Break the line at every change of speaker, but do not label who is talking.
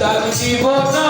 তার
জীবনা